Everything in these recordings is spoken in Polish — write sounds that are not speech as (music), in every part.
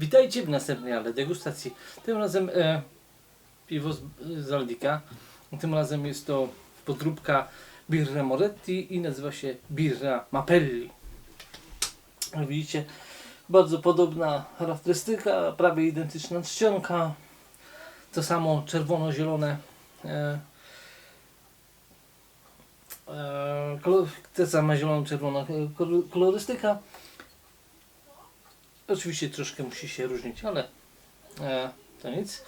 Witajcie w następnej ale degustacji. Tym razem e, piwo z, z Aldika. Tym razem jest to podróbka Birra Moretti i nazywa się Birra Mapelli. Widzicie, bardzo podobna charakterystyka, prawie identyczna czcionka. To samo czerwono-zielone e, e, ta sama zielono-czerwona kolor- kolorystyka. Oczywiście troszkę musi się różnić, ale e, to nic.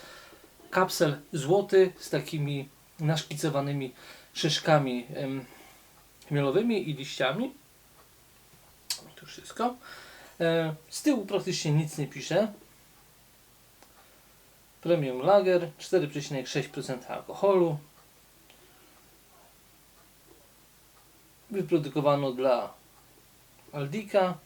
Kapsel złoty z takimi naszkicowanymi szyszkami em, i liściami. To wszystko. E, z tyłu praktycznie nic nie pisze. Premium Lager 4,6% alkoholu. Wyprodukowano dla Aldika.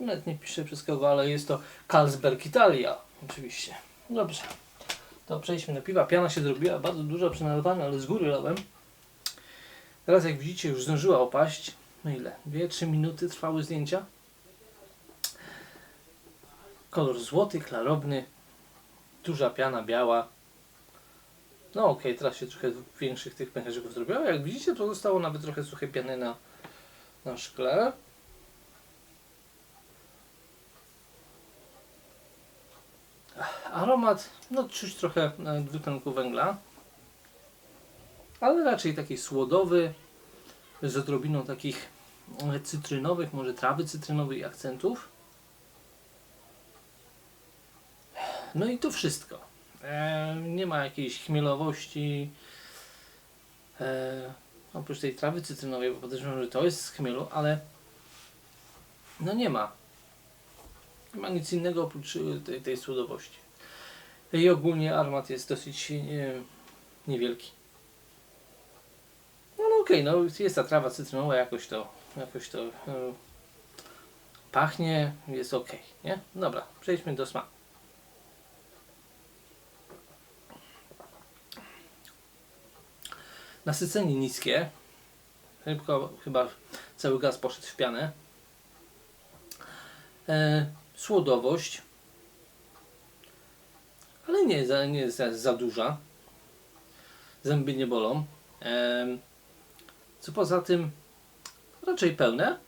Nawet nie piszę kogo, ale jest to Carlsberg Italia. Oczywiście. Dobrze. To przejdźmy do piwa. Piana się zrobiła bardzo duża przy nalewaniu, ale z góry lałem. Teraz jak widzicie już zdążyła opaść. No ile? 2-3 minuty trwały zdjęcia. Kolor złoty, klarowny. Duża piana biała. No okej, teraz się trochę większych tych pęcherzyków zrobiło. Jak widzicie, to zostało nawet trochę suchej piany na, na szkle. Aromat, no czuć trochę e, dwutlenku węgla, ale raczej taki słodowy, z odrobiną takich e, cytrynowych, może trawy cytrynowej akcentów. No i to wszystko. E, nie ma jakiejś chmielowości. E, oprócz tej trawy cytrynowej, bo podejrzewam, że to jest z chmielu, ale no nie ma. Nie ma nic innego oprócz e, tej, tej słodowości. I ogólnie aromat jest dosyć e, niewielki. No, no okej, no jest ta trawa cytrynowa, jakoś to, jakoś to e, pachnie, jest ok, nie? Dobra, przejdźmy do smaku. Nasycenie niskie. Tylko chyba cały gaz poszedł w pianę. E, słodowość nie, za, nie jest za, za duża. Zęby nie bolą. Em, co poza tym, raczej pełne.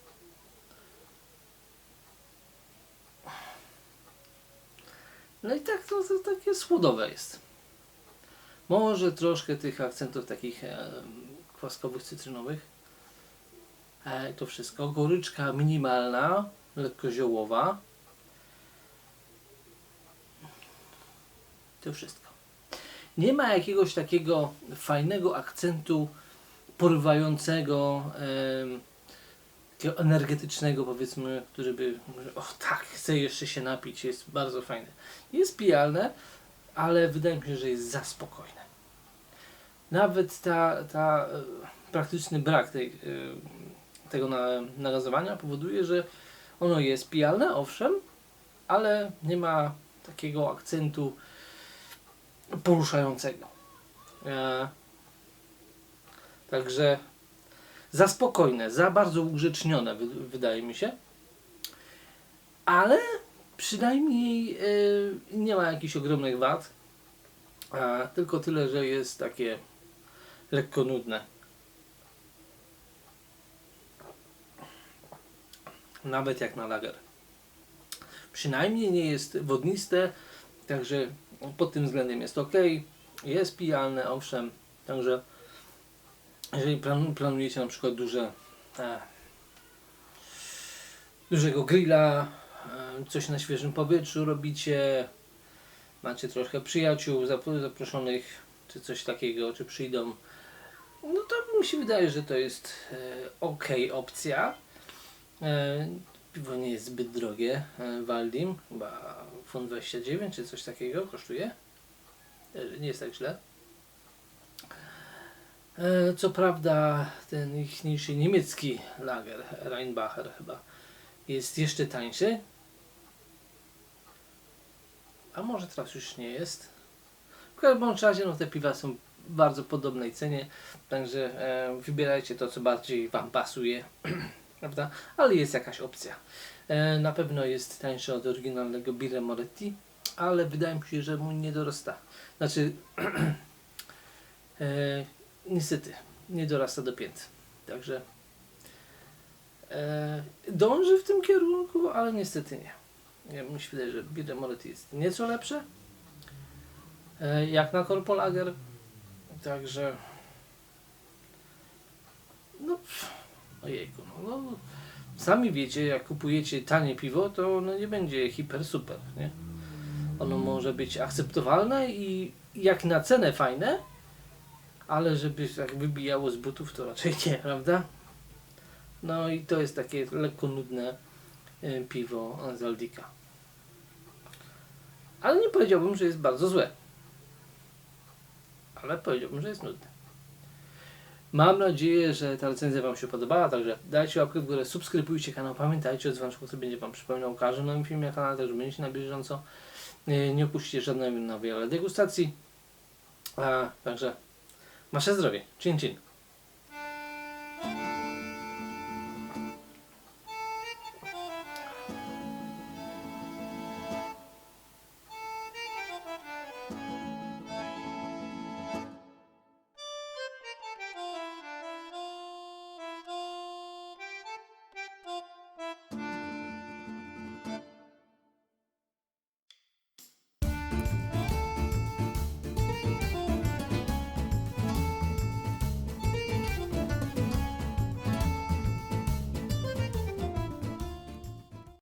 No i tak to, to takie słodowe jest. Może troszkę tych akcentów takich em, kwaskowych, cytrynowych. E, to wszystko. Goryczka minimalna, lekko ziołowa. To wszystko. Nie ma jakiegoś takiego fajnego akcentu porywającego, takiego energetycznego powiedzmy, który by, o tak, chcę jeszcze się napić, jest bardzo fajne. Jest pijalne, ale wydaje mi się, że jest za spokojne. Nawet ta, ta e, praktyczny brak tej, e, tego na, nagazowania powoduje, że ono jest pijalne, owszem, ale nie ma takiego akcentu poruszającego. E, także za spokojne, za bardzo ugrzecznione wy, wydaje mi się. Ale przynajmniej e, nie ma jakichś ogromnych wad. Tylko tyle, że jest takie lekko nudne. Nawet jak na lager. przynajmniej nie jest wodniste, także pod tym względem jest ok. Jest pijalne, owszem, także jeżeli plan, planujecie na przykład duże e, dużego grilla, e, coś na świeżym powietrzu robicie, macie trochę przyjaciół zapro- zaproszonych, czy coś takiego, czy przyjdą, no to mi się wydaje, że to jest e, ok opcja. E, piwo nie jest zbyt drogie, e, Waldim, chyba funt 29 czy coś takiego kosztuje. E, nie jest tak źle. E, co prawda ten ich niższy niemiecki lager, Rheinbacher chyba, jest jeszcze tańszy. A może teraz już nie jest. W każdym razie no, te piwa są w bardzo podobnej cenie, także e, wybierajcie to, co bardziej Wam pasuje, (clears throat) prawda? Ale jest jakaś opcja. E, na pewno jest tańszy od oryginalnego Birra Moretti, ale wydaje mi się, że mu nie dorasta. Znaczy, (clears throat) e, niestety, nie dorasta do pięt. Także e, dąży w tym kierunku, ale niestety nie. Ja wydaje, że Birra Moretti jest nieco lepsze, e, jak na Korpolager. Także no pff, ojejku, no, no sami wiecie, jak kupujecie tanie piwo, to ono nie będzie hiper super, nie? Ono może być akceptowalne i jak na cenę fajne, ale żeby tak wybijało z butów, to raczej nie, prawda? No i to jest takie lekko nudne e, piwo z Aldika. Ale nie powiedziałbym, że jest bardzo złe. Ale powiedziałbym, że jest nudne. Mam nadzieję, że ta recenzja Wam się podobała, także dajcie łapkę w górę, subskrybujcie kanał, pamiętajcie o dzwoneczku, który będzie Wam przypominał o każdym nowym filmie na kanale, także będziecie na bieżąco. Nie, opuścicie żadnej nowej degustacji. A, także Wasze zdrowie. Chin chin.